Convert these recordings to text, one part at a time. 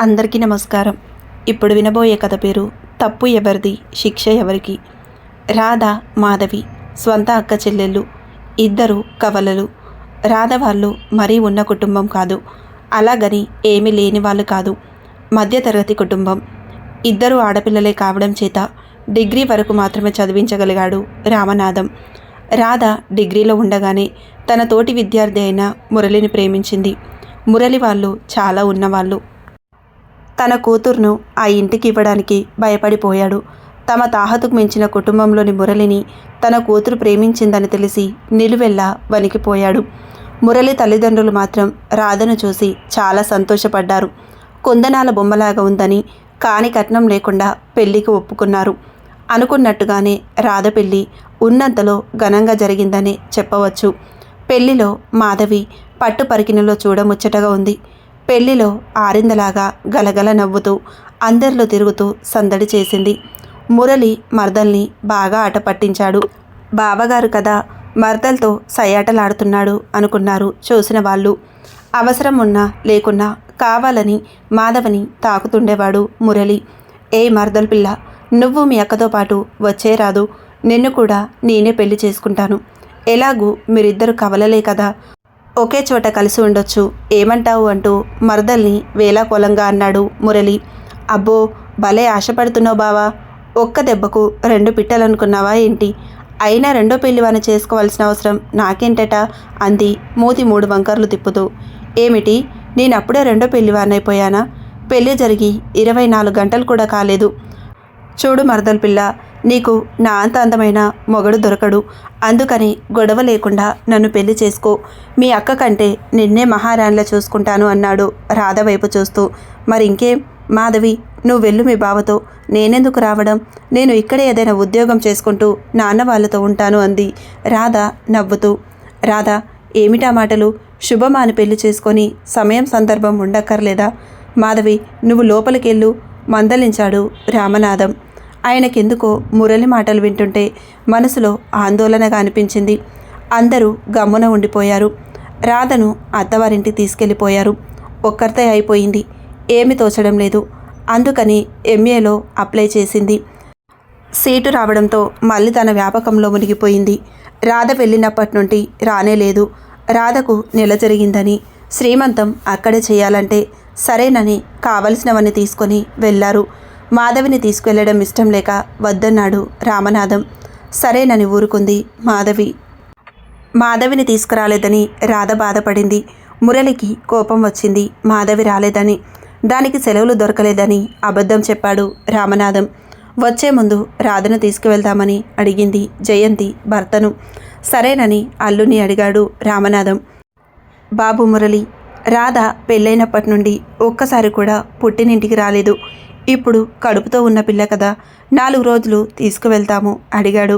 అందరికీ నమస్కారం. ఇప్పుడు వినబోయే కథ పేరు తప్పు ఎవరిది శిక్ష ఎవరికి? రాధ మాధవి స్వంత అక్క చెల్లెళ్ళు ఇద్దరు కవలలు. రాధ వాళ్ళు మరీ ఉన్న కుటుంబం కాదు. అలాగని ఏమీ లేని వాళ్ళు కాదు. మధ్యతరగతి కుటుంబం. ఇద్దరు ఆడపిల్లలే కావడం చేత డిగ్రీ వరకు మాత్రమే చదివించగలిగాడు రామనాథం. రాధ డిగ్రీలో ఉండగానే తన తోటి విద్యార్థి అయిన మురళిని ప్రేమించింది. మురళి వాళ్ళు చాలా ఉన్నవాళ్ళు. తన కూతుర్ను ఆ ఇంటికి ఇవ్వడానికి భయపడిపోయాడు. తమ తాహతుకు మించిన కుటుంబంలోని మురళిని తన కూతురు ప్రేమించిందని తెలిసి నిలువెల్లా వణికిపోయాడు. మురళి తల్లిదండ్రులు మాత్రం రాధను చూసి చాలా సంతోషపడ్డారు. కుందనాల బొమ్మలాగా ఉందని కాని కట్నం లేకుండా పెళ్ళికి ఒప్పుకున్నారు. అనుకున్నట్టుగానే రాధ పెళ్ళి ఉన్నంతలో ఘనంగా జరిగిందని చెప్పవచ్చు. పెళ్ళిలో మాధవి పట్టు పరికిణలో చూడముచ్చటగా ఉంది. పెళ్ళిలో ఆరిందలాగా గలగల నవ్వుతూ అందరిలో తిరుగుతూ సందడి చేసింది. మురళి మర్దల్ని బాగా ఆట పట్టించాడు. బావగారు కదా మర్దల్తో సయ్యాటలాడుతున్నాడు అనుకున్నారు చూసిన వాళ్ళు. అవసరం ఉన్నా లేకున్నా కావాలని మాధవని తాకుతుండేవాడు మురళి. ఏ మర్దల్ పిల్ల నువ్వు మీ అక్కతో పాటు వచ్చే రాదు. నిన్ను కూడా నేనే పెళ్ళి చేసుకుంటాను. ఎలాగూ మీరిద్దరు కవలలే కదా. ఒకే చోట కలిసి ఉండొచ్చు. ఏమంటావు అంటూ మరదల్ని వేలాకోలంగా అన్నాడు మురళి. అబ్బో భలే ఆశపడుతున్నావు బావా. ఒక్క దెబ్బకు రెండు పిట్టలనుకున్నావా ఏంటి? అయినా రెండో పెళ్ళివాని చేసుకోవాల్సిన అవసరం నాకేంటట? అంది మూతి మూడు వంకర్లు తిప్పుతూ. ఏమిటి? నేనప్పుడే రెండో పెళ్ళివానైపోయానా పెళ్ళి జరిగి ఇరవై నాలుగు గంటలు కూడా కాలేదు. చూడు మరదల పిల్ల నీకు నా అంత అందమైన మొగడు దొరకడు. అందుకని గొడవ లేకుండా నన్ను పెళ్ళి చేసుకో. మీ అక్క కంటే నిన్నే మహారాణిలా చూసుకుంటాను అన్నాడు రాధ వైపు చూస్తూ. మరి ఇంకేం మాధవి నువ్వు వెళ్ళు మీ బావతో. నేనెందుకు రావడం? నేను ఇక్కడే ఏదైనా ఉద్యోగం చేసుకుంటూ నాన్న వాళ్ళతో ఉంటాను అంది రాధ నవ్వుతూ. రాధా ఏమిటా మాటలు? శుభమాని పెళ్ళి చేసుకొని సమయం సందర్భం ఉండక్కర్లేదా? మాధవి నువ్వు లోపలికెళ్ళు మందలించాడు రామనాథం. ఆయనకెందుకో మురళి మాటలు వింటుంటే మనసులో ఆందోళనగా అనిపించింది. అందరూ గమ్మున ఉండిపోయారు. రాధను అత్తవారింటికి తీసుకెళ్ళిపోయారు. ఒక్కరితే అయిపోయింది. ఏమి తోచడం లేదు. అందుకని ఎంఏలో అప్లై చేసింది. సీటు రావడంతో మళ్ళీ తన వ్యాపకంలో మునిగిపోయింది. రాధ వెళ్ళినప్పటి నుండి రానే లేదు. రాధకు నెల జరిగిందని శ్రీమంతం అక్కడే చేయాలంటే సరేనని కావలసినవన్నీ తీసుకొని వెళ్ళారు. మాధవిని తీసుకువెళ్ళడం ఇష్టం లేక వద్దన్నాడు రామనాథం. సరేనని ఊరుకుంది మాధవి. మాధవిని తీసుకురాలేదని రాధ బాధపడింది. మురళికి కోపం వచ్చింది. మాధవి రాలేదని దానికి సెలవులు దొరకలేదని అబద్ధం చెప్పాడు రామనాథం. వచ్చే ముందు రాధను తీసుకువెళ్దామని అడిగింది జయంతి భర్తను. సరేనని అల్లుని అడిగాడు రామనాథం. బాబు మురళి రాధ పెళ్ళైనప్పటి నుండి ఒక్కసారి కూడా పుట్టినింటికి రాలేదు. ఇప్పుడు కడుపుతో ఉన్న పిల్ల కదా నాలుగు రోజులు తీసుకువెళ్తాము అడిగాడు.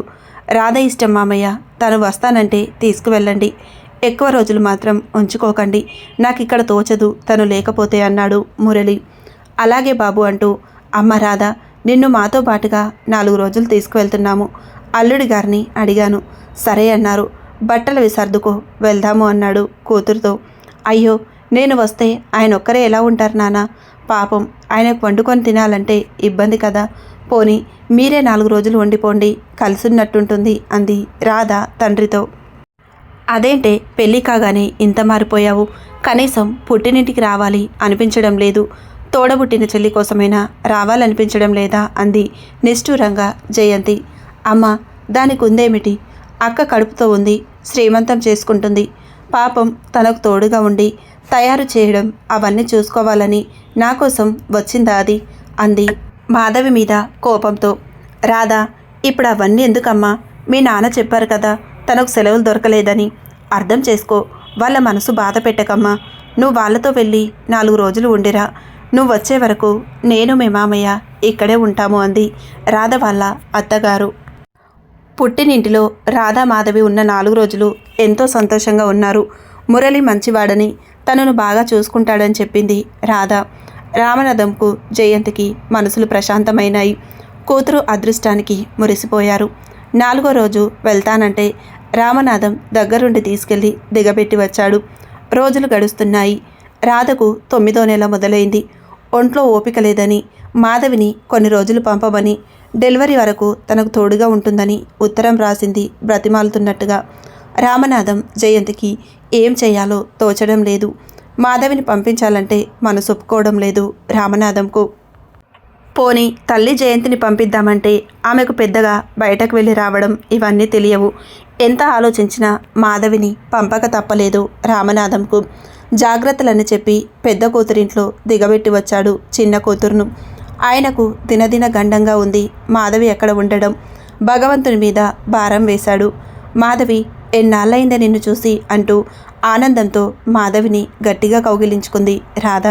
రాధ ఇష్టం మామయ్య తను వస్తానంటే తీసుకువెళ్ళండి. ఎక్కువ రోజులు మాత్రం ఉంచుకోకండి. నాకు ఇక్కడ తోచదు తను లేకపోతే అన్నాడు మురళి. అలాగే బాబు అంటూ అమ్మ రాధ నిన్ను మాతో పాటుగా నాలుగు రోజులు తీసుకువెళ్తున్నాము. అల్లుడి గారిని అడిగాను. సరే అన్నారు. బట్టలు విసర్దుకో వెళ్దాము అన్నాడు కూతురుతో. అయ్యో నేను వస్తే ఆయన ఒక్కరే ఎలా ఉంటారు నాన్న? పాపం. ఆయనకు వండుకొని తినాలంటే ఇబ్బంది కదా. పోని మీరే నాలుగు రోజులు వండిపోండి కలిసిన్నట్టుంటుంది అంది రాధ తండ్రితో. అదేంటే పెళ్ళి కాగానే ఇంత మారిపోయావు? కనీసం పుట్టినింటికి రావాలి అనిపించడం లేదు. తోడబుట్టిన చెల్లి కోసమైనా రావాలనిపించడం లేదా అంది నిష్ఠూరంగా జయంతి. అమ్మ దానికి ఉందేమిటి అక్క కడుపుతో ఉంది శ్రీమంతం చేసుకుంటుంది. పాపం తనకు తోడుగా ఉండి తయారు చేయడం అవన్నీ చూసుకోవాలని నా కోసం వచ్చిందా అది? అంది మాధవి మీద కోపంతో. రాధా ఇప్పుడు అవన్నీ ఎందుకమ్మా? మీ నాన్న చెప్పారు కదా తనకు సెలవులు దొరకలేదని. అర్థం చేసుకో వాళ్ళ మనసు బాధ పెట్టకమ్మా. నువ్వు వాళ్ళతో వెళ్ళి నాలుగు రోజులు ఉండిరా. నువ్వు వచ్చే వరకు నేను మీ మామయ్య ఇక్కడే ఉంటాము అంది రాధ వాళ్ళ అత్తగారు. పుట్టినింటిలో రాధా మాధవి ఉన్న నాలుగు రోజులు ఎంతో సంతోషంగా ఉన్నారు. మురళి మంచివాడని తనను బాగా చూసుకుంటాడని చెప్పింది రాధ. రామనాథంకు జయంతికి మనసులు ప్రశాంతమైనాయి. కూతురు అదృష్టానికి మురిసిపోయారు. నాలుగో రోజు వెళ్తానంటే రామనాథం దగ్గరుండి తీసుకెళ్ళి దిగబెట్టి వచ్చాడు. రోజులు గడుస్తున్నాయి. రాధకు తొమ్మిదో నెల మొదలైంది. ఒంట్లో ఓపిక లేదని మాధవిని కొన్ని రోజులు పంపమని డెలివరీ వరకు తనకు తోడుగా ఉంటుందని ఉత్తరం రాసింది బ్రతిమాలుతున్నట్టుగా. రామనాథం జయంతికి ఏం చేయాలో తోచడం లేదు. మాధవిని పంపించాలంటే మనసు ఒప్పుకోవడం లేదు రామనాథంకు. పోని తల్లి జయంతిని పంపిద్దామంటే ఆమెకు పెద్దగా బయటకు వెళ్ళి రావడం ఇవన్నీ తెలియవు. ఎంత ఆలోచించినా మాధవిని పంపక తప్పలేదు రామనాథంకు. జాగ్రత్తలని చెప్పి పెద్ద కూతురింట్లో దిగబెట్టి వచ్చాడు చిన్న కూతురును. ఆయనకు దినదిన గండంగా ఉంది మాధవి ఎక్కడ ఉండడం. భగవంతుని మీద భారం వేశాడు. మాధవి ఎన్నాళ్ళైందే నిన్ను చూసి అంటూ ఆనందంతో మాధవిని గట్టిగా కౌగిలించుకుంది రాధ.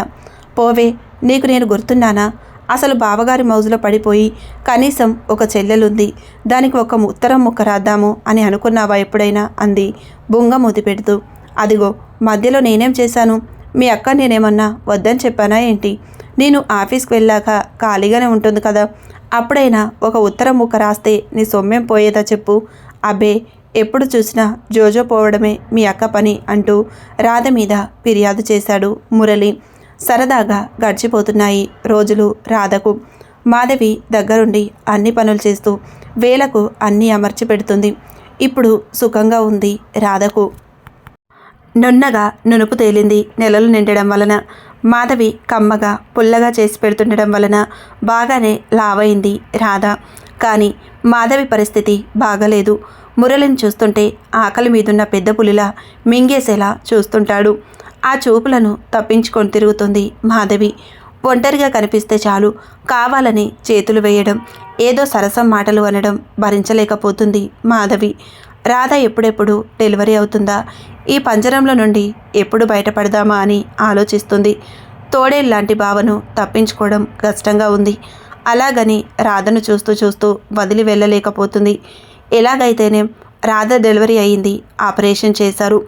పోవే నీకు నేను గుర్తున్నానా? అసలు బావగారి మౌజులో పడిపోయి కనీసం ఒక చెల్లెలుంది. దానికి ఒక ఉత్తరం ముక్క రాద్దాము అని అనుకున్నావా ఎప్పుడైనా? అంది బుంగ మూతి పెడుతూ. అదిగో మధ్యలో నేనేం చేశాను? మీ అక్క నేనేమన్నా వద్దని చెప్పానా ఏంటి? నేను ఆఫీస్కి వెళ్ళాక ఖాళీగానే ఉంటుంది కదా. అప్పుడైనా ఒక ఉత్తరం ముక్క రాస్తే నీ సొమ్మేం పోయేదా చెప్పు. అబ్బే ఎప్పుడు చూసినా జోజో పోవడమే మీ అక్క పని అంటూ రాధ మీద ఫిర్యాదు చేశాడు మురళి. సరదాగా గడిచిపోతున్నాయి రోజులు రాధకు. మాధవి దగ్గరుండి అన్ని పనులు చేస్తూ వేలకు అన్నీ అమర్చి పెడుతుంది. ఇప్పుడు సుఖంగా ఉంది రాధకు. నున్నగా నునుపు తేలింది నెలలు నిండడం వలన. మాధవి కమ్మగా పుల్లగా చేసి పెడుతుండడం వలన బాగానే లావైంది రాధ. కానీ మాధవి పరిస్థితి బాగలేదు. మురళిని చూస్తుంటే ఆకలి మీదున్న పెద్ద పులిలా మింగేసేలా చూస్తుంటాడు. ఆ చూపులను తప్పించుకొని తిరుగుతుంది మాధవి. ఒంటరిగా కనిపిస్తే చాలు కావాలని చేతులు వేయడం ఏదో సరసం మాటలు అనడం భరించలేకపోతుంది మాధవి. రాధ ఎప్పుడెప్పుడు డెలివరీ అవుతుందా? ఈ పంజరంలో నుండి ఎప్పుడు బయటపడదామా అని ఆలోచిస్తుంది. తోడేల్లాంటి భావను తప్పించుకోవడం కష్టంగా ఉంది. అలాగని రాధను చూస్తూ చూస్తూ వదిలి వెళ్ళలేకపోతుంది. ఎలాగైతేనే రాధ డెలివరీ అయ్యింది ఆపరేషన్ చేశారు.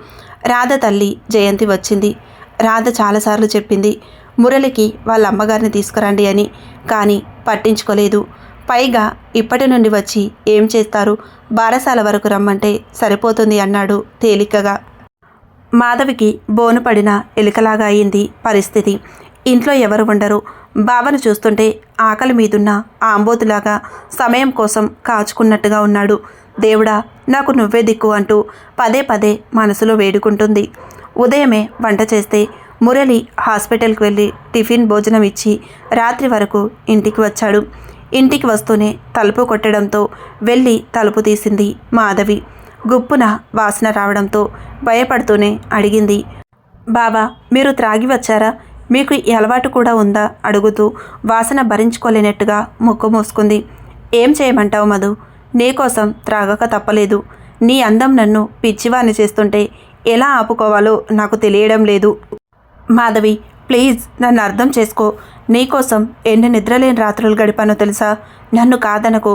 రాధ తల్లి జయంతి వచ్చింది. రాధ చాలాసార్లు చెప్పింది మురళికి వాళ్ళ అమ్మగారిని తీసుకురండి అని కానీ పట్టించుకోలేదు. పైగా ఇప్పటి నుండి వచ్చి ఏం చేస్తారు? బారసాల వరకు రమ్మంటే సరిపోతుంది అన్నాడు తేలికగా. మాధవికి బోను పడిన ఎలుకలాగా అయింది పరిస్థితి. ఇంట్లో ఎవరు ఉండరు. బావను చూస్తుంటే ఆకలి మీదున్న ఆంబోతులాగా సమయం కోసం కాచుకున్నట్టుగా ఉన్నాడు. దేవుడా నాకు నువ్వే దిక్కు అంటూ పదే పదే మనసులో వేడుకుంటుంది. ఉదయమే వంట చేస్తే మురళి హాస్పిటల్కి వెళ్ళి టిఫిన్ భోజనం ఇచ్చి రాత్రి వరకు ఇంటికి వచ్చాడు. ఇంటికి వస్తూనే తలుపు కొట్టడంతో వెళ్ళి తలుపు తీసింది మాధవి. గుప్పున వాసన రావడంతో భయపడుతూనే అడిగింది. బాబా మీరు త్రాగి వచ్చారా? మీకు ఈ అలవాటు కూడా ఉందా? అడుగుతూ వాసన భరించుకోలేనట్టుగా ముక్కు మూసుకుంది. ఏం చేయమంటావు మధు? నీకోసం త్రాగక తప్పలేదు. నీ అందం నన్ను పిచ్చివాణి చేస్తుంటే ఎలా ఆపుకోవాలో నాకు తెలియడం లేదు. మాధవి ప్లీజ్ నన్ను అర్థం చేసుకో. నీకోసం ఎన్ని నిద్రలేని రాత్రులు గడిపానో తెలుసా? నన్ను కాదనకు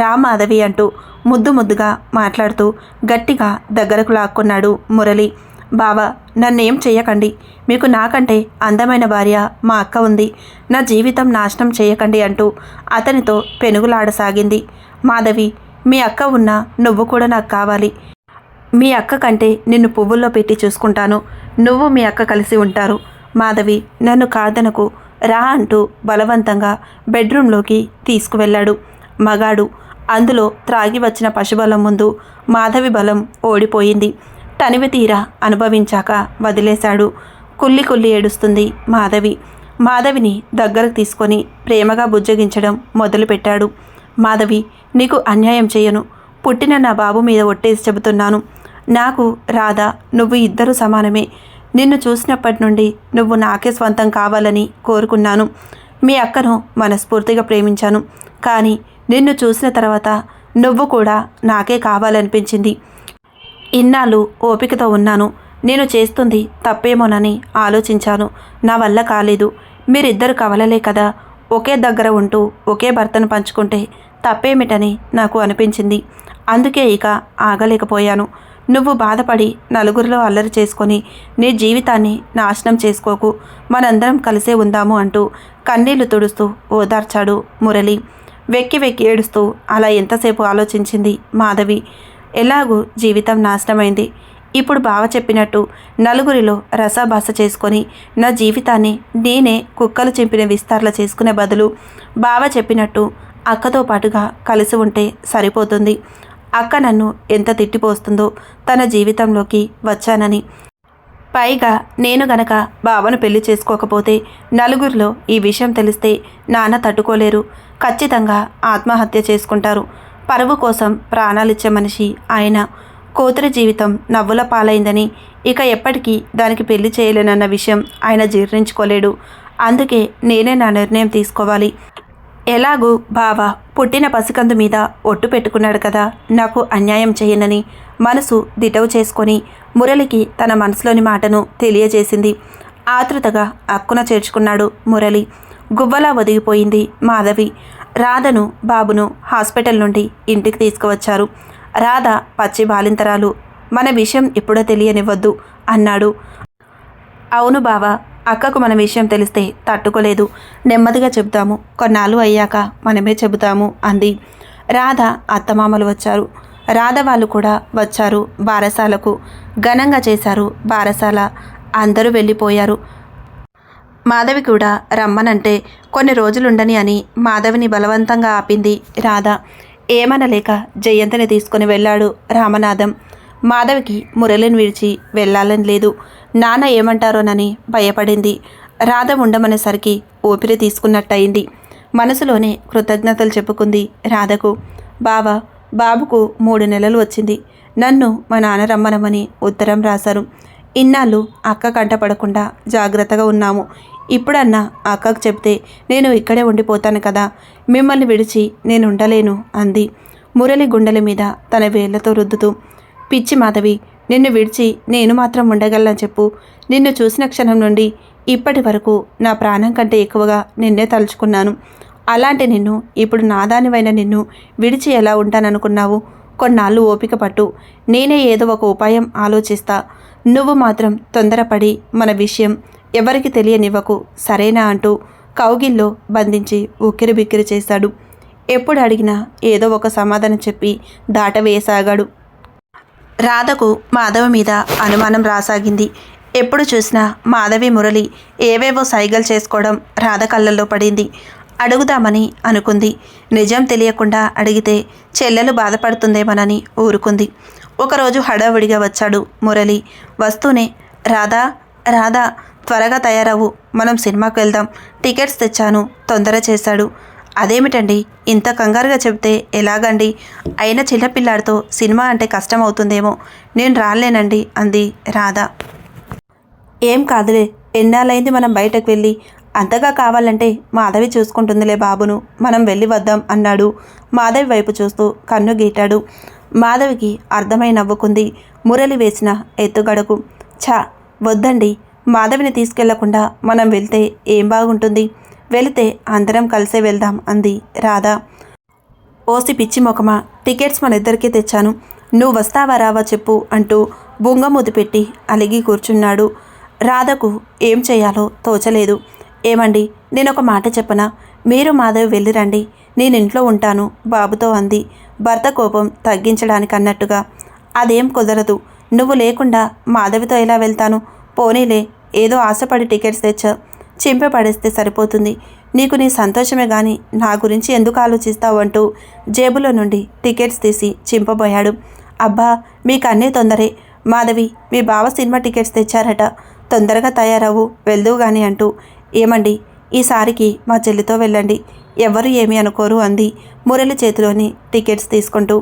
రా మాధవి అంటూ ముద్దు ముద్దుగా మాట్లాడుతూ గట్టిగా దగ్గరకు లాక్కున్నాడు మురళి. బావా నన్నేం చేయకండి మీకు నాకంటే అందమైన భార్య మా అక్క ఉంది. నా జీవితం నాశనం చేయకండి అంటూ అతనితో పెనుగులాడసాగింది. మాధవి మీ అక్క ఉన్నా నువ్వు కూడా నాకు కావాలి. మీ అక్క కంటే నిన్ను పువ్వుల్లో పెట్టి చూసుకుంటాను. నువ్వు మీ అక్క కలిసి ఉంటారు. మాధవి నన్ను కాదనకు రా అంటూ బలవంతంగా బెడ్రూంలోకి తీసుకువెళ్ళాడు. మగాడు. అందులో త్రాగి వచ్చిన పశుబలం ముందు మాధవి బలం ఓడిపోయింది. తనివి తీరా అనుభవించాక వదిలేశాడు. కుల్లి కుల్లి ఏడుస్తుంది మాధవి. మాధవిని దగ్గరకు తీసుకొని ప్రేమగా బుజ్జగించడం మొదలుపెట్టాడు. మాధవి నీకు అన్యాయం చేయను. పుట్టిన నా బాబు మీద ఒట్టేసి చెబుతున్నాను. నాకు రాధా నువ్వు ఇద్దరు సమానమే. నిన్ను చూసినప్పటి నుండి నువ్వు నాకే స్వంతం కావాలని కోరుకున్నాను. మీ అక్కను మనస్ఫూర్తిగా ప్రేమించాను. కానీ నిన్ను చూసిన తర్వాత నువ్వు కూడా నాకే కావాలనిపించింది. ఇన్నాళ్ళు ఓపికతో ఉన్నాను. నేను చేస్తుంది తప్పేమోనని ఆలోచించాను. నా వల్ల కాలేదు. మీరిద్దరు కవలలే కదా. ఒకే దగ్గర ఉంటూ ఒకే భర్తను పంచుకుంటే తప్పేమిటని నాకు అనిపించింది. అందుకే ఇక ఆగలేకపోయాను. నువ్వు బాధపడి నలుగురిలో అల్లరి చేసుకొని నీ జీవితాన్ని నాశనం చేసుకోకు. మనందరం కలిసే ఉందాము అంటూ కన్నీళ్ళు తుడుస్తూ ఓదార్చాడు మురళి. వెక్కి వెక్కి ఏడుస్తూ అలా ఎంతసేపు ఆలోచించింది మాధవి. ఎలాగూ జీవితం నాశనమైంది. ఇప్పుడు బావ చెప్పినట్టు నలుగురిలో రసాభాస చేసుకొని నా జీవితాన్ని నేనే కుక్కలు చింపిన విస్తారణ చేసుకునే బదులు బావ చెప్పినట్టు అక్కతో పాటుగా కలిసి ఉంటే సరిపోతుంది. అక్క నన్ను ఎంత తిట్టిపోస్తుందో తన జీవితంలోకి వచ్చానని. పైగా నేను గనక బావను పెళ్ళి చేసుకోకపోతే నలుగురిలో ఈ విషయం తెలిస్తే నాన్న తట్టుకోలేరు. ఖచ్చితంగా ఆత్మహత్య చేసుకుంటారు. పరువు కోసం ప్రాణాలిచ్చే మనిషి ఆయన. కూతురి జీవితం నవ్వుల పాలైందని ఇక ఎప్పటికీ దానికి పెళ్ళి చేయలేనన్న విషయం ఆయన జీర్ణించుకోలేడు. అందుకే నేనే నా నిర్ణయం తీసుకోవాలి. ఎలాగూ బావ పుట్టిన పసికందు మీద ఒట్టు పెట్టుకున్నాడు కదా నాకు అన్యాయం చేయనని మనసు దిటవు చేసుకొని మురళికి తన మనసులోని మాటను తెలియజేసింది. ఆతృతగా అక్కున చేర్చుకున్నాడు మురళి. గువ్వలా ఒదిగిపోయింది మాధవి. రాధను బాబును హాస్పిటల్ నుండి ఇంటికి తీసుకువచ్చారు. రాధ పచ్చి బాలింతరాలు. మన విషయం ఇప్పుడో తెలియనివ్వద్దు అన్నాడు. అవును బావా అక్కకు మన విషయం తెలిస్తే తట్టుకోలేదు. నెమ్మదిగా చెబుతాము. కొన్నాళ్ళు అయ్యాక మనమే చెబుతాము అంది. రాధ అత్తమామలు వచ్చారు. రాధ వాళ్ళు కూడా వచ్చారు బారసాలకు. ఘనంగా చేశారు బారసాల. అందరూ వెళ్ళిపోయారు. మాధవి కూడా రమ్మనంటే కొన్ని రోజులుండని అని మాధవిని బలవంతంగా ఆపింది రాధ. ఏమనలేక జయంతిని తీసుకుని వెళ్ళాడు రామనాథం. మాధవికి మురళిని విడిచి వెళ్ళాలని లేదు. నాన్న ఏమంటారోనని భయపడింది. రాధ ఉండమనేసరికి ఊపిరి తీసుకున్నట్టయింది. మనసులోనే కృతజ్ఞతలు చెప్పుకుంది రాధకు. బావ బాబుకు మూడు నెలలు వచ్చింది. నన్ను మా నాన్న రమ్మనమని ఉత్తరం రాశారు. ఇన్నాళ్ళు అక్క కంట పడకుండా జాగ్రత్తగా ఉన్నాము. ఇప్పుడన్నా అక్కకు చెప్తే నేను ఇక్కడే ఉండిపోతాను కదా మిమ్మల్ని విడిచి నేను ఉండలేను అంది. మురళి గుండెల మీద తన వేళ్ళతో రుద్దుతూ పిచ్చి మాధవి నిన్ను విడిచి నేను మాత్రం ఉండగలను చెప్పు. నిన్ను చూసిన క్షణం నుండి ఇప్పటి వరకు నా ప్రాణం కంటే ఎక్కువగా నిన్నే తలుచుకున్నాను. అలాంటి నిన్ను ఇప్పుడు నాదానివైన నిన్ను విడిచి ఎలా ఉంటాననుకున్నావు? కొన్నాళ్ళు ఓపిక పట్టు. నేనే ఏదో ఒక ఉపాయం ఆలోచిస్తా. నువ్వు మాత్రం తొందరపడి మన విషయం ఎవరికి తెలియనివ్వకు సరేనా అంటూ కౌగిల్లో బంధించి ఉక్కిరి బిక్కిరి చేశాడు ఎప్పుడు అడిగినా ఏదో ఒక సమాధానం చెప్పి దాటవేయసాగాడు. రాధకు మాధవ మీద అనుమానం రాసాగింది. ఎప్పుడు చూసినా మాధవి మురళి ఏవేవో సైగలు చేసుకోవడం రాధ కళ్ళల్లో పడింది. అడుగుదామని అనుకుంది. నిజం తెలియకుండా అడిగితే చెల్లెలు బాధపడుతుందేమోనని ఊరుకుంది. ఒకరోజు హడావుడిగా వచ్చాడు మురళి. వస్తూనే రాధా రాధా త్వరగా తయారవు. మనం సినిమాకు వెళ్దాం. టికెట్స్ తెచ్చాను. తొందర చేశాడు. అదేమిటండి? ఇంత కంగారుగా చెబితే ఎలాగండి? అయిన చిన్నపిల్లాడితో సినిమా అంటే కష్టం అవుతుందేమో నేను రాలేనండి అంది రాధ. ఏం కాదులే. ఎన్నాళ్ళైంది మనం బయటకు వెళ్ళి? అంతగా కావాలంటే మాధవి చూసుకుంటుందిలే బాబును. మనం వెళ్ళి వద్దాం అన్నాడు. మాధవి వైపు చూస్తూ కన్ను గీటాడు. మాధవికి అర్థమై నవ్వుకుంది. మురళి వేసిన ఎత్తుగడకు. ఛా వద్దండి. మాధవిని తీసుకెళ్ళకుండా మనం వెళ్తే ఏం బాగుంటుంది? వెళితే అందరం కలిసే వెళ్దాం అంది రాధా. ఓసి పిచ్చి మొకమా టికెట్స్ మన ఇద్దరికీ తెచ్చాను. నువ్వు వస్తావా రావా చెప్పు అంటూ బుంగ ముదిపెట్టి అలిగి కూర్చున్నాడు. రాధకు ఏం చేయాలో తోచలేదు. ఏమండి? నేను ఒక మాట చెప్పనా? మీరు మాధవి వెళ్ళిరండి నేను ఇంట్లో ఉంటాను బాబుతో అంది. భర్త కోపం తగ్గించడానికి అన్నట్టుగా అదేం కుదరదు. నువ్వు లేకుండా మాధవితో ఎలా వెళ్తాను? పోనీలే ఏదో ఆశపడి టికెట్స్ తెచ్చా. చింప పడేస్తే సరిపోతుంది. నీకు నీ సంతోషమే గాని నా గురించి ఎందుకు ఆలోచిస్తావు అంటూ జేబులో నుండి టికెట్స్ తీసి చింపబోయాడు. అబ్బా మీకు అన్నీ తొందరే. మాధవి మీ బావ సినిమా టికెట్స్ తెచ్చారట. తొందరగా తయారవు వెళ్దువు గాని అంటూ ఏమండి? ఈసారికి మా చెల్లితో వెళ్ళండి. ఎవరు ఏమి అనుకోరు అంది మురళి చేతిలోని టికెట్స్ తీసుకుంటూ.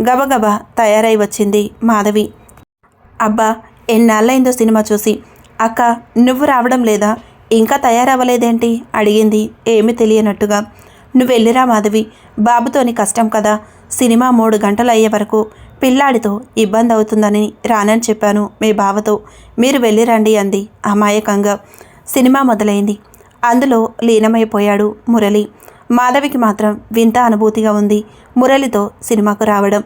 గబగబా తయారై వచ్చింది మాధవి. అబ్బా ఎన్నాళ్ళైందో సినిమా చూసి. అక్క నువ్వు రావడం లేదా? ఇంకా తయారవ్వలేదేంటి? అడిగింది ఏమి తెలియనట్టుగా. నువ్వు వెళ్ళిరా మాధవి. బాబుతోని కష్టం కదా. సినిమా మూడు గంటలు అయ్యే వరకు పిల్లాడితో ఇబ్బంది అవుతుందని రానని చెప్పాను మీ బావతో. మీరు వెళ్ళిరండి అంది అమాయకంగా. సినిమా మొదలైంది. అందులో లీనమైపోయాడు మురళి. మాధవికి మాత్రం వింత అనుభూతిగా ఉంది మురళితో సినిమాకు రావడం.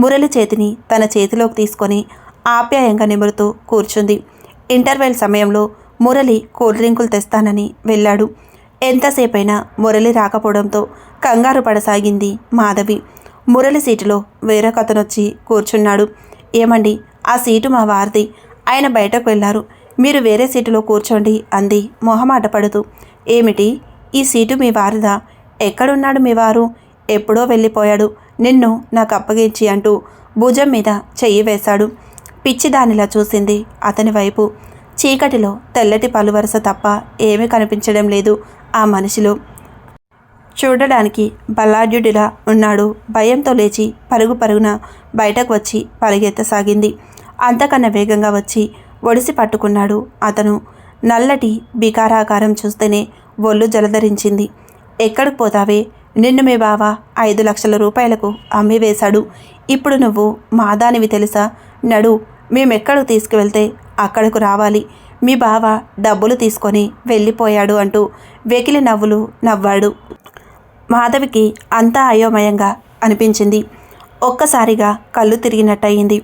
మురళి చేతిని తన చేతిలోకి తీసుకొని ఆప్యాయంగా నిమురుతూ కూర్చుంది. ఇంటర్వెల్ సమయంలో మురళి కూల్ డ్రింకులు తెస్తానని వెళ్ళాడు. ఎంతసేపైనా మురళి రాకపోవడంతో కంగారు పడసాగింది మాధవి. మురళి సీటులో వేరొకతనొచ్చి కూర్చున్నాడు. ఏమండి ఆ సీటు మా వారిది. ఆయన బయటకు వెళ్ళారు. మీరు వేరే సీటులో కూర్చోండి అంది. మొహమాట పడుతూ. ఏమిటి? ఈ సీటు మీ వారిదా? ఎక్కడున్నాడు మీ వారు? ఎప్పుడో వెళ్ళిపోయాడు. నిన్ను నాకు అప్పగించి అంటూ భుజం మీద చెయ్యి వేశాడు. పిచ్చిదానిలా చూసింది అతని వైపు. చీకటిలో తెల్లటి పలువరస తప్ప ఏమీ కనిపించడం లేదు ఆ మనిషిలో. చూడడానికి బలాఢ్యుడిలా ఉన్నాడు. భయంతో లేచి పరుగు పరుగున బయటకు వచ్చి పరిగెత్తసాగింది. అంతకన్నా వేగంగా వచ్చి ఒడిసి పట్టుకున్నాడు. అతను నల్లటి బికారాకారం చూస్తేనే ఒళ్ళు జలధరించింది. ఎక్కడికి పోతావే? నిన్ను మీ బావ ఐదు లక్షల రూపాయలకు అమ్మివేశాడు. ఇప్పుడు నువ్వు మాదానివి తెలుసా? నడు మేమెక్కడికి తీసుకువెళ్తే అక్కడకు రావాలి. మీ బావ డబ్బులు తీసుకొని వెళ్ళిపోయాడు అంటూ వెకిలి నవ్వులు నవ్వాడు. మాధవికి అంతా అయోమయంగా అనిపించింది. ఒక్కసారిగా కళ్ళు తిరిగినట్టయింది.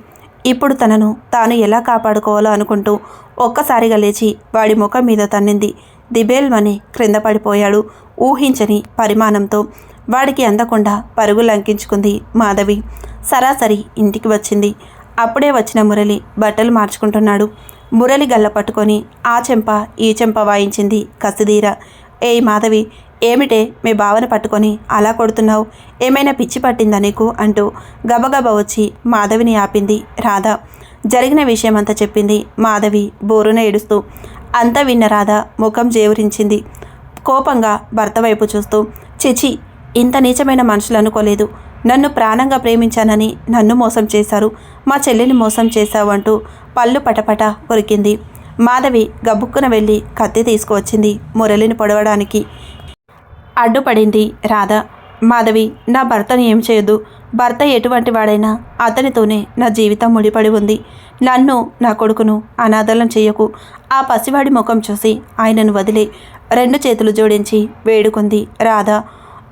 ఇప్పుడు తనను తాను ఎలా కాపాడుకోవాలో అనుకుంటూ ఒక్కసారిగా లేచి వాడి ముఖం మీద తన్నింది. దిబేల్మని క్రింద పడిపోయాడు. ఊహించని పరిమాణంతో వాడికి అందకుండా పరుగు లంకించుకుంది మాధవి. సరాసరి ఇంటికి వచ్చింది. అప్పుడే వచ్చిన మురళి బట్టలు మార్చుకుంటున్నాడు. మురళి గల్ల పట్టుకొని ఆ చెంప ఈ చెంప వాయించింది కసిదీర. ఏ మాధవి ఏమిటే మీ బావను పట్టుకొని అలా కొడుతున్నావు? ఏమైనా పిచ్చి పట్టిందా నీకు? అంటూ గబగబ వచ్చి మాధవిని ఆపింది రాధ. జరిగిన విషయమంతా చెప్పింది మాధవి బోరున ఏడుస్తూ. అంతా విన్న రాధ ముఖం జేవురించింది. కోపంగా భర్త వైపు చూస్తూ చిచి ఇంత నీచమైన మనుషులు అనుకోలేదు. నన్ను ప్రాణంగా ప్రేమించానని నన్ను మోసం చేశారు. మా చెల్లిని మోసం చేశావు అంటూ పళ్ళు పటపట కొరికింది మాధవి గబుక్కున వెళ్ళి కత్తి తీసుకువచ్చింది మురళిని పొడవడానికి. అడ్డుపడింది. రాధ మాధవి నా భర్తను ఏం చేయదు భర్త ఎటువంటి వాడైనా అతనితోనే నా జీవితం ముడిపడి ఉంది. నన్ను నా కొడుకును అనాథలం చేయకు. ఆ పసివాడి ముఖం చూసి ఆయనను వదిలే రెండు చేతులు జోడించి వేడుకుంది రాధ.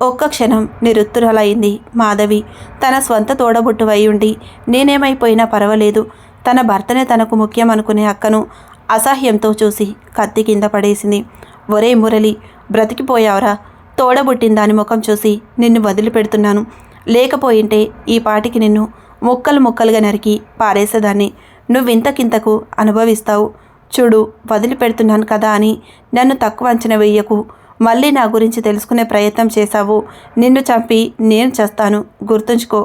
ఒక్క క్షణం నిరుత్తురలైంది మాధవి. తన స్వంత తోడబుట్టువై ఉండి నేనేమైపోయినా పర్వాలేదు. తన భర్తనే తనకు ముఖ్యం అనుకునే అక్కను అసహ్యంతో చూసి కత్తి కింద పడేసింది. ఒరే మురళి బ్రతికిపోయావరా. తోడబుట్టిన దాని ముఖం చూసి నిన్ను వదిలిపెడుతున్నాను. లేకపోయింటే ఈ పాటికి నిన్ను ముక్కలు ముక్కలుగా నరికి పారేసేదాన్ని. నువ్వింతకింతకు అనుభవిస్తావు. చూడు వదిలిపెడుతున్నాను కదా అని నన్ను తక్కువ అంచనా వెయ్యకు మళ్ళీ నా గురించి తెలుసుకునే ప్రయత్నం చేశావు. నిన్ను చంపి నేను చేస్తాను. గుర్తుంచుకో.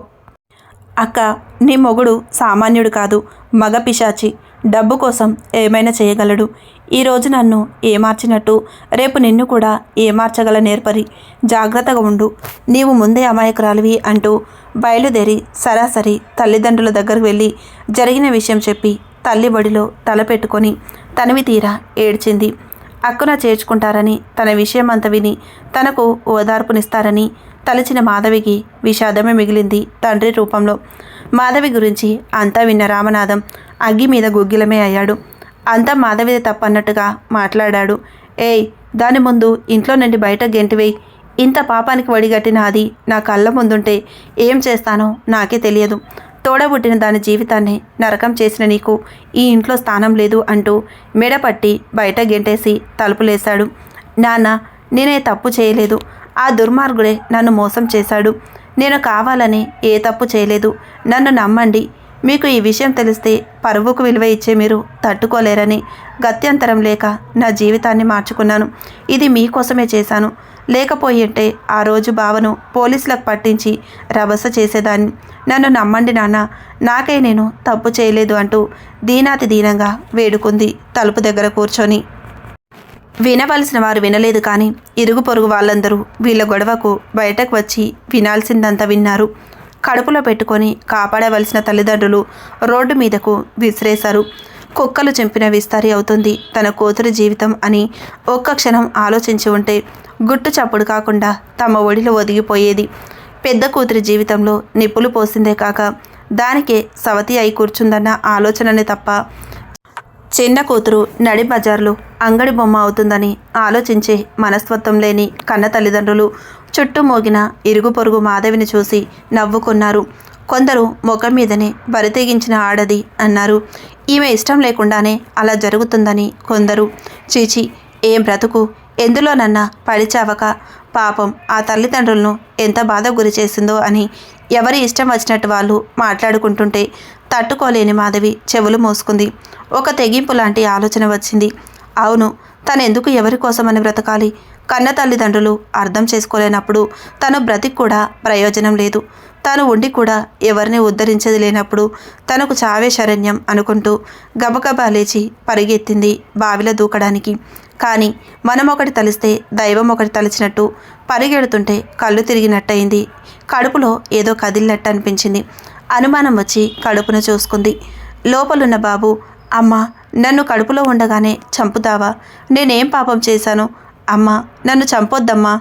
అక్క నీ మొగుడు సామాన్యుడు కాదు మగ పిశాచి డబ్బు కోసం ఏమైనా చేయగలడు. ఈరోజు నన్ను ఏమార్చినట్టు రేపు నిన్ను కూడా ఏమార్చగల నేర్పరి. జాగ్రత్తగా ఉండు. నీవు ముందే అమాయకురాలివి అంటూ బయలుదేరి సరాసరి తల్లిదండ్రుల దగ్గరకు వెళ్ళి జరిగిన విషయం చెప్పి తల్లి బడిలో తలపెట్టుకొని తనవి తనివి తీరా ఏడ్చింది. అక్కున చేర్చుకుంటారని తన విషయం అంత విని తనకు ఓదార్పునిస్తారని తలచిన మాధవికి విషాదమే మిగిలింది తండ్రి రూపంలో. మాధవి గురించి అంతా విన్న రామనాథం అగ్గి మీద గుగ్గిలమే అయ్యాడు. అంతా మాధవిది తప్పన్నట్టుగా మాట్లాడాడు. ఏయ్ దాని ముందు ఇంట్లో నుండి బయట గెంటివేయి. ఇంత పాపానికి వడిగట్టిన అది నా కళ్ళ ముందుంటే ఏం చేస్తానో నాకే తెలియదు. తోడబుట్టిన దాని జీవితాన్ని నరకం చేసిన నీకు ఈ ఇంట్లో స్థానం లేదు అంటూ మెడపట్టి బయట గెంటేసి తలుపులేశాడు నాన్న నేనే తప్పు చేయలేదు. ఆ దుర్మార్గుడే నన్ను మోసం చేశాడు. నేను కావాలని ఏ తప్పు చేయలేదు. నన్ను నమ్మండి. మీకు ఈ విషయం తెలిస్తే పరువుకు విలువ ఇచ్చే మీరు తట్టుకోలేరని గత్యంతరం లేక నా జీవితాన్ని మార్చుకున్నాను. ఇది మీకోసమే చేశాను. లేకపోయింటే ఆ రోజు బావను పోలీసులకు పట్టించి రభస చేసేదాన్ని. నన్ను నమ్మండి నాన్న. నాకే నేను తప్పు చేయలేదు అంటూ దీనాతి దీనంగా వేడుకుంది తలుపు దగ్గర కూర్చొని. వినవలసిన వారు వినలేదు కానీ ఇరుగు పొరుగు వాళ్ళందరూ వీళ్ళ గొడవకు బయటకు వచ్చి వినాల్సిందంతా విన్నారు. కడుపులో పెట్టుకొని కాపాడవలసిన తల్లిదండ్రులు రోడ్డు మీదకు విసిరేశారు. కుక్కలు చంపిన విస్తారి అవుతుంది తన కూతురి జీవితం అని ఒక్క క్షణం ఆలోచించి ఉంటే గుట్టు చప్పుడు కాకుండా తమ ఒడిలో ఒదిగిపోయేది. పెద్ద కూతురి జీవితంలో నిప్పులు పోసిందే కాక దానికే సవతి అయి కూర్చుందన్న ఆలోచననే తప్ప చిన్న కూతురు నడి బజార్లో అంగడి బొమ్మ అవుతుందని ఆలోచించే మనస్తత్వం లేని కన్న తల్లిదండ్రులు చుట్టూ మోగిన ఇరుగు పొరుగు మాధవిని చూసి నవ్వుకున్నారు. కొందరు ముఖం మీదనే బరితెగించిన ఆడది అన్నారు ఈమె ఇష్టం లేకుండానే అలా జరుగుతుందని కొందరు. చీచి ఏం బ్రతుకు? ఎందులోనన్నా పడిచావక పాపం ఆ తల్లిదండ్రులను ఎంత బాధ గురి చేసిందో అని ఎవరి ఇష్టం వచ్చినట్టు వాళ్ళు మాట్లాడుకుంటుంటే తట్టుకోలేని మాధవి చెవులు మోసుకుంది. ఒక తెగింపు లాంటి ఆలోచన వచ్చింది. అవును తనెందుకు ఎవరి కోసమని బ్రతకాలి? కన్న తల్లిదండ్రులు అర్థం చేసుకోలేనప్పుడు తను బ్రతికి కూడా ప్రయోజనం లేదు. తాను ఉండి కూడా ఎవరిని ఉద్ధరించేది లేనప్పుడు తనకు చావే శరణ్యం అనుకుంటూ గబగబా లేచి పరిగెత్తింది బావిలో దూకడానికి. కానీ మనం ఒకటి తలిస్తే దైవం ఒకటి తలిచినట్టు పరిగెడుతుంటే కళ్ళు తిరిగినట్టయింది. కడుపులో ఏదో కదిలినట్టు అనిపించింది. అనుమానం వచ్చి కడుపును చూసుకుంది. లోపలున్న బాబు అమ్మా నన్ను కడుపులో ఉండగానే చంపుతావా? నేనేం పాపం చేశాను? అమ్మా నన్ను చంపొద్దమ్మా.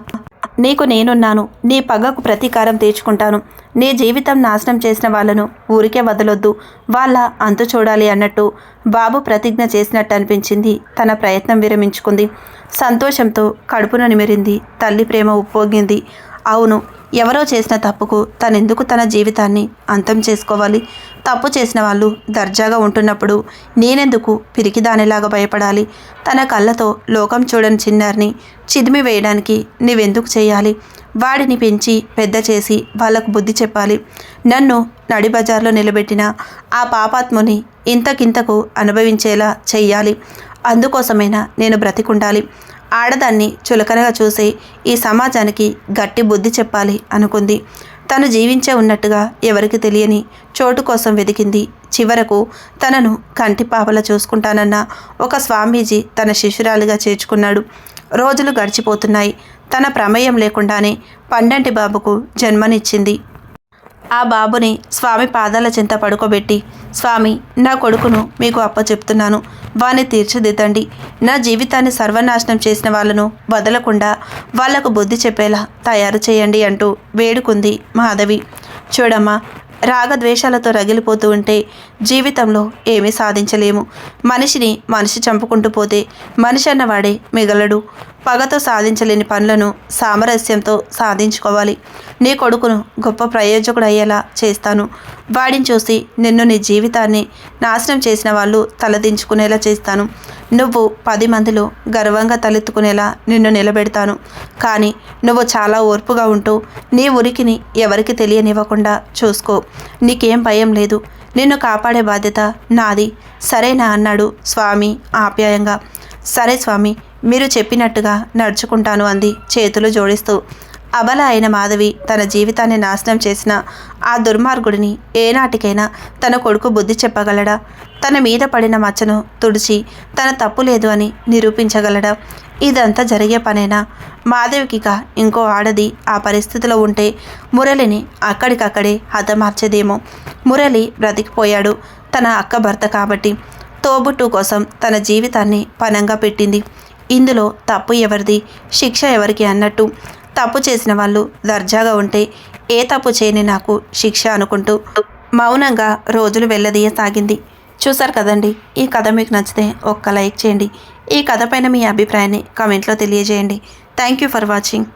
నీకు నేనున్నాను. నీ పగకు ప్రతీకారం తీర్చుకుంటాను. నీ జీవితం నాశనం చేసిన వాళ్ళను ఊరికే వదలొద్దు. వాళ్ళ అంతు చూడాలి అన్నట్టు బాబు ప్రతిజ్ఞ చేసినట్టు అనిపించింది. తన ప్రయత్నం విరమించుకుంది. సంతోషంతో కడుపును నిమిరింది. తల్లి ప్రేమ ఉప్పొంగింది. అవును ఎవరో చేసిన తప్పుకు తనెందుకు తన జీవితాన్ని అంతం చేసుకోవాలి? తప్పు చేసిన వాళ్ళు దర్జాగా ఉంటున్నప్పుడు నేనెందుకు పిరికిదానిలాగా భయపడాలి? తన కళ్ళతో లోకం చూడని చిన్నారిని చిదిమి వేయడానికి నీవెందుకు చేయాలి? వాడిని పెంచి పెద్ద చేసి వాళ్ళకు బుద్ధి చెప్పాలి. నన్ను నడిబజార్లో నిలబెట్టిన ఆ పాపాత్ముని ఇంతకింతకు అనుభవించేలా చెయ్యాలి. అందుకోసమైనా నేను బ్రతికుండాలి. ఆడదాన్ని చులకనగా చూసి ఈ సమాజానికి గట్టి బుద్ధి చెప్పాలి అనుకుంది. తను జీవించే ఉన్నట్టుగా ఎవరికి తెలియని చోటు కోసం వెతికింది. చివరకు తనను కంటిపాపలా చూసుకుంటానన్న ఒక స్వామీజీ తన శిష్యురాలిగా చేర్చుకున్నాడు. రోజులు గడిచిపోతున్నాయి. తన ప్రమేయం లేకుండానే పండంటి బాబుకు జన్మనిచ్చింది. ఆ బాబుని స్వామి పాదాల చింత పడుకోబెట్టి స్వామి నా కొడుకును మీకు అప్పచెప్తున్నాను. వాని తీర్చిదిద్దండి. నా జీవితాన్ని సర్వనాశనం చేసిన వాళ్ళను వదలకుండా వాళ్ళకు బుద్ధి చెప్పేలా తయారు చేయండి అంటూ వేడుకుంది మాధవి. చూడమ్మా రాగద్వేషాలతో రగిలిపోతూ ఉంటే జీవితంలో ఏమీ సాధించలేము. మనిషిని మనిషి చంపుకుంటూ పోతే మనిషి అన్నవాడే మిగలడు. పగతో సాధించలేని పనులను సామరస్యంతో సాధించుకోవాలి. నీ కొడుకును గొప్ప ప్రయోజకుడు అయ్యేలా చేస్తాను. వాడిని చూసి నిన్ను నీ జీవితాన్ని నాశనం చేసిన వాళ్ళు తలదించుకునేలా చేస్తాను. నువ్వు పది మందిలో గర్వంగా తలెత్తుకునేలా నిన్ను నిలబెడతాను. కానీ నువ్వు చాలా ఓర్పుగా ఉంటూ నీ ఉరికిని ఎవరికి తెలియనివ్వకుండా చూసుకో. నీకేం భయం లేదు. నిన్ను కాపాడే బాధ్యత నాది. సరేనా? అన్నాడు స్వామి ఆప్యాయంగా. సరే స్వామి మీరు చెప్పినట్టుగా నడుచుకుంటాను అంది చేతులు జోడిస్తూ. అబల అయిన మాధవి తన జీవితాన్ని నాశనం చేసిన ఆ దుర్మార్గుడిని ఏనాటికైనా తన కొడుకు బుద్ధి చెప్పగలడా? తన మీద పడిన మచ్చను తుడిచి తన తప్పు లేదు అని నిరూపించగలడా? ఇదంతా జరిగే పనేనా? మాధవికిక ఇంకో ఆడది ఆ పరిస్థితిలో ఉంటే మురళిని అక్కడికక్కడే హతమార్చేదేమో. మురళి బ్రతికిపోయాడు తన అక్క భర్త కాబట్టి. తోబుట్టు కోసం తన జీవితాన్ని పనంగా పెట్టింది. ఇందులో తప్పు ఎవరిది? శిక్ష ఎవరికి అన్నట్టు. తప్పు చేసిన వాళ్ళు దర్జాగా ఉంటే ఏ తప్పు చేయని నాకు శిక్ష అనుకుంటూ మౌనంగా రోజులు వెళ్ళదీయసాగింది చూసారు కదండి ఈ కథ మీకు నచ్చితే ఒక్క లైక్ చేయండి. ఈ కథ పైన మీ అభిప్రాయాన్ని కామెంట్లో తెలియజేయండి. Thank you for watching.